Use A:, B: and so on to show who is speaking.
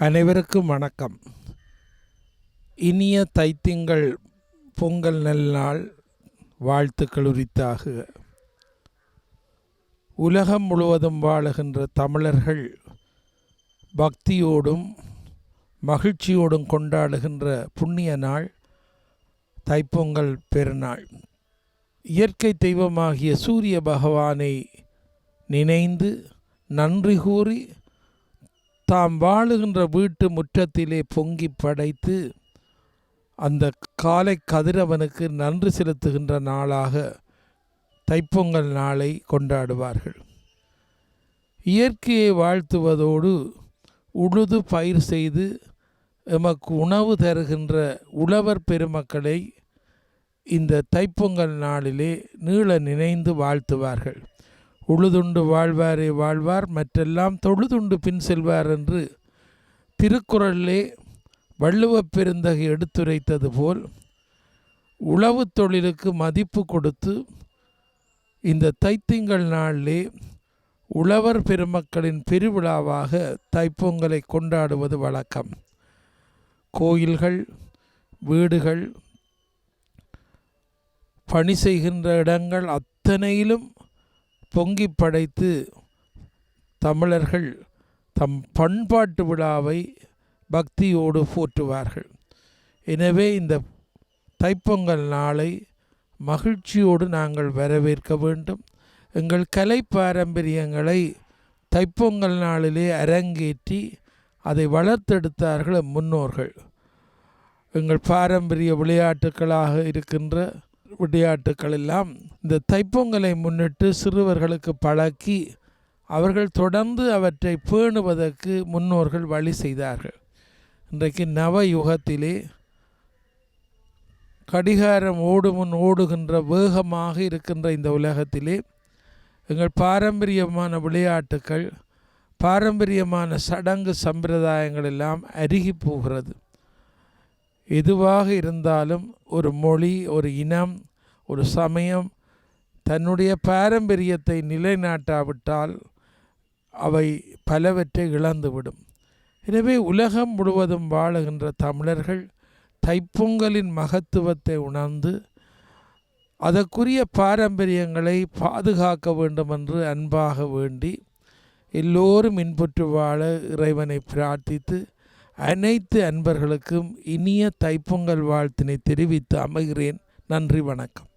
A: அனைவருக்கும் வணக்கம். இனிய தைத்திங்கள் பொங்கல் நல்நாள் வாழ்த்துக்கள் உரித்தாக. உலகம் முழுவதும் வாழுகின்ற தமிழர்கள் பக்தியோடும் மகிழ்ச்சியோடும் கொண்டாடுகின்ற புண்ணிய நாள் தைப்பொங்கல் பெருநாள். இயற்கை தெய்வமாகிய சூரிய பகவானை நினைந்து நன்றி கூறி தாம் வாழுகின்ற வீட்டு முற்றத்திலே பொங்கி படைத்து அந்த காலை கதிரவனுக்கு நன்றி செலுத்துகின்ற நாளாக தைப்பொங்கல் நாளை கொண்டாடுவார்கள். இயற்கையை வாழ்த்துவதோடு உழுது பயிர் செய்து எமக்கு உணவு தருகின்ற உழவர் பெருமக்களை இந்த தைப்பொங்கல் நாளிலே நீள நினைந்து வாழ்த்துவார்கள். உழுதுண்டு வாழ்வாரே வாழ்வார் மற்றெல்லாம் தொழுதுண்டு பின் செல்வார் என்று திருக்குறளிலே வள்ளுவப் பெருந்தகை எடுத்துரைத்தது போல் உழவு தொழிலுக்கு மதிப்பு கொடுத்து இந்த தைத்திங்கள் நாளிலே உழவர் பெருமக்களின் பெருவிழாவாக தைப்பொங்கலை கொண்டாடுவது வழக்கம். கோயில்கள் வீடுகள் பணி செய்கின்ற இடங்கள் அத்தனையிலும் பொங்கி படைத்து தமிழர்கள் தம் பண்பாட்டு விழாவை பக்தியோடு போற்றுவார்கள். எனவே இந்த தைப்பொங்கல் நாளை மகிழ்ச்சியோடு நாங்கள் வரவேற்க வேண்டும். எங்கள் கலை பாரம்பரியங்களை தைப்பொங்கல் நாளிலே அரங்கேற்றி அதை வளர்த்தெடுத்தார்கள் முன்னோர்கள். எங்கள் பாரம்பரிய விளையாட்டுக்களாக இருக்கின்ற விளையாட்டுக்கள் எல்லாம் இந்த தைப்பொங்கலை முன்னிட்டு சிறுவர்களுக்கு பழக்கி அவர்கள் தொடர்ந்து அவற்றை பேணுவதற்கு முன்னோர்கள் வழி செய்தார்கள். இன்றைக்கு நவ யுகத்திலே கடிகாரம் ஓடுமுன் ஓடுகின்ற வேகமாக இருக்கின்ற இந்த உலகத்திலே எங்கள் பாரம்பரியமான விளையாட்டுக்கள் பாரம்பரியமான சடங்கு சம்பிரதாயங்கள் எல்லாம் அருகி போகிறது. எதுவாக இருந்தாலும் ஒரு மொழி ஒரு இனம் ஒரு சமயம் தன்னுடைய பாரம்பரியத்தை நிலைநாட்டாவிட்டால் அவை பலவற்றை இழந்துவிடும். எனவே உலகம் முழுவதும் வாழுகின்ற தமிழர்கள் தைப்பொங்கலின் மகத்துவத்தை உணர்ந்து அதற்குரிய பாரம்பரியங்களை பாதுகாக்க வேண்டும் என்று அன்பாக வேண்டி எல்லோரும் இன்புற்று வாழ இறைவனை பிரார்த்தித்து அனைத்து அன்பர்களுக்கும் இனிய தைப்பொங்கல் வாழ்த்தினை தெரிவித்து அமைகிறேன். நன்றி வணக்கம்.